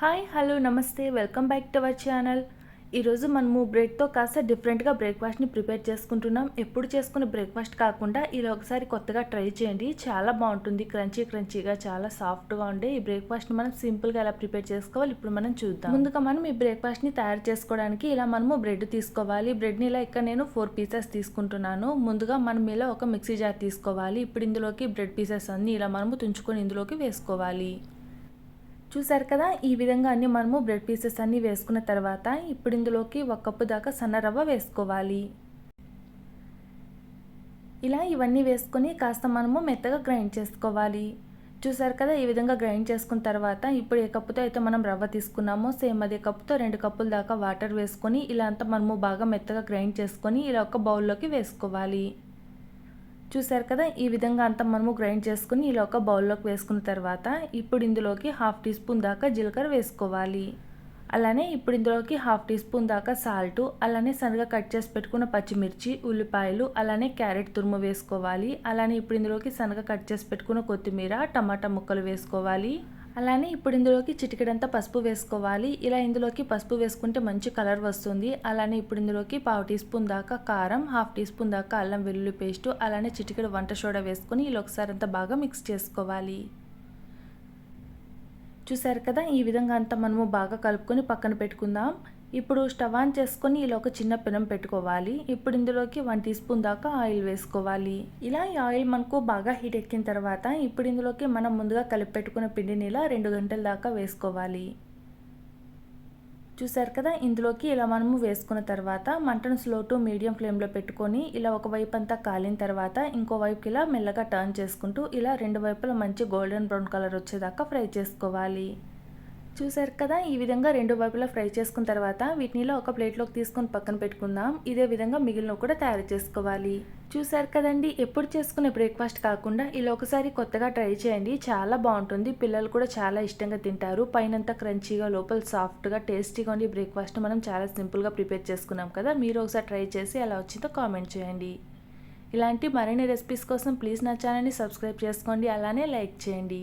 Hi hello నమస్తే. Welcome back to our channel ఈరోజు మనము బ్రెడ్తో కాస్త డిఫరెంట్గా బ్రేక్ఫాస్ట్ని ప్రిపేర్ చేసుకుంటున్నాం. ఎప్పుడు చేసుకునే బ్రేక్ఫాస్ట్ కాకుండా ఇలా ఒకసారి కొత్తగా ట్రై చేయండి. చాలా బాగుంటుంది. క్రంచీ క్రంచీగా చాలా సాఫ్ట్గా ఉండే ఈ బ్రేక్ఫాస్ట్ని మనం సింపుల్గా ఎలా ప్రిపేర్ చేసుకోవాలి ఇప్పుడు మనం చూద్దాం. ముందుగా మనం ఈ బ్రేక్ఫాస్ట్ని తయారు చేసుకోవడానికి ఇలా మనము బ్రెడ్ తీసుకోవాలి. బ్రెడ్ని ఇలా ఇక్కడ నేను ఫోర్ పీసెస్ తీసుకుంటున్నాను. ముందుగా మనం ఇలా ఒక మిక్సీ జార్ తీసుకోవాలి. ఇప్పుడు ఇందులోకి బ్రెడ్ పీసెస్ అన్ని ఇలా మనము తుంచుకొని ఇందులోకి వేసుకోవాలి. చూసారు కదా ఈ విధంగా అన్ని మనము బ్రెడ్ పీసెస్ అన్నీ వేసుకున్న తర్వాత ఇప్పుడు ఇందులోకి ఒక కప్పు దాకా సన్న రవ్వ వేసుకోవాలి. ఇలా ఇవన్నీ వేసుకొని కాస్త మనము మెత్తగా గ్రైండ్ చేసుకోవాలి. చూసారు కదా ఈ విధంగా గ్రైండ్ చేసుకున్న తర్వాత ఇప్పుడు ఏ కప్పుతో అయితే మనం రవ్వ తీసుకున్నామో సేమ్ అదే కప్పుతో రెండు కప్పుల దాకా వాటర్ వేసుకొని ఇలా అంతా మనము బాగా మెత్తగా గ్రైండ్ చేసుకొని ఇలా ఒక బౌల్లోకి వేసుకోవాలి. చూసారు కదా ఈ విధంగా అంతా మనము గ్రైండ్ చేసుకుని ఇలా ఒక బౌల్లోకి వేసుకున్న తర్వాత ఇప్పుడు ఇందులోకి హాఫ్ టీ స్పూన్ దాకా జీలకర్ర వేసుకోవాలి. అలానే ఇప్పుడు ఇందులోకి హాఫ్ టీ స్పూన్ దాకా సాల్ట్ అలానే సన్నగా కట్ చేసి పెట్టుకున్న పచ్చిమిర్చి ఉల్లిపాయలు అలానే క్యారెట్ తురుము వేసుకోవాలి. అలానే ఇప్పుడు ఇందులోకి సన్నగా కట్ చేసి పెట్టుకున్న కొత్తిమీర టమాటా ముక్కలు వేసుకోవాలి. అలానే ఇప్పుడు ఇందులోకి చిటికెడంతా పసుపు వేసుకోవాలి. ఇలా ఇందులోకి పసుపు వేసుకుంటే మంచి కలర్ వస్తుంది. అలానే ఇప్పుడు ఇందులోకి పావు టీ స్పూన్ దాకా కారం హాఫ్ టీ స్పూన్ దాకా అల్లం వెల్లుల్లి పేస్ట్ అలానే చిటికెడు వంట సోడా వేసుకొని ఇలా ఒకసారి అంతా బాగా మిక్స్ చేసుకోవాలి. చూసారు కదా? ఈ విధంగా అంతా మనము బాగా కలుపుకొని పక్కన పెట్టుకుందాం. ఇప్పుడు స్టవ్ ఆన్ చేసుకొని ఇలా ఒక చిన్న పెనం పెట్టుకోవాలి. ఇప్పుడు ఇందులోకి వన్ టీ స్పూన్ దాకా ఆయిల్ వేసుకోవాలి. ఇలా ఈ ఆయిల్ మనకు బాగా హీట్ ఎక్కిన తర్వాత ఇప్పుడు ఇందులోకి మనం ముందుగా కలిపి పెట్టుకున్న పిండిని ఇలా రెండు గంటల దాకా వేసుకోవాలి. చూసారు కదా? ఇందులోకి ఇలా మనము వేసుకున్న తర్వాత మంటను స్లో టు మీడియం ఫ్లేమ్లో పెట్టుకొని ఇలా ఒక వైపు అంతా కాలిన తర్వాత ఇంకో వైపుకి ఇలా మెల్లగా టర్న్ చేసుకుంటూ ఇలా రెండు వైపులా మంచి గోల్డెన్ బ్రౌన్ కలర్ వచ్చేదాకా ఫ్రై చేసుకోవాలి. చూసారు కదా ఈ విధంగా రెండు వైపులా ఫ్రై చేసుకున్న తర్వాత వీటినిలో ఒక ప్లేట్లోకి తీసుకొని పక్కన పెట్టుకుందాం. ఇదే విధంగా మిగిలిన కూడా తయారు చేసుకోవాలి. చూసారు కదండి ఎప్పుడు చేసుకునే బ్రేక్ఫాస్ట్ కాకుండా ఇలా ఒకసారి కొత్తగా ట్రై చేయండి. చాలా బాగుంటుంది. పిల్లలు కూడా చాలా ఇష్టంగా తింటారు. పైనంతా క్రంచీగా లోపల సాఫ్ట్గా టేస్టీగా ఉండి బ్రేక్ఫాస్ట్ మనం చాలా సింపుల్గా ప్రిపేర్ చేసుకున్నాం కదా. మీరు ఒకసారి ట్రై చేసి ఎలా వచ్చిందో కామెంట్ చేయండి. ఇలాంటి మరిన్ని రెసిపీస్ కోసం ప్లీజ్ నా ఛానల్ని సబ్స్క్రైబ్ చేసుకోండి. అలానే లైక్ చేయండి.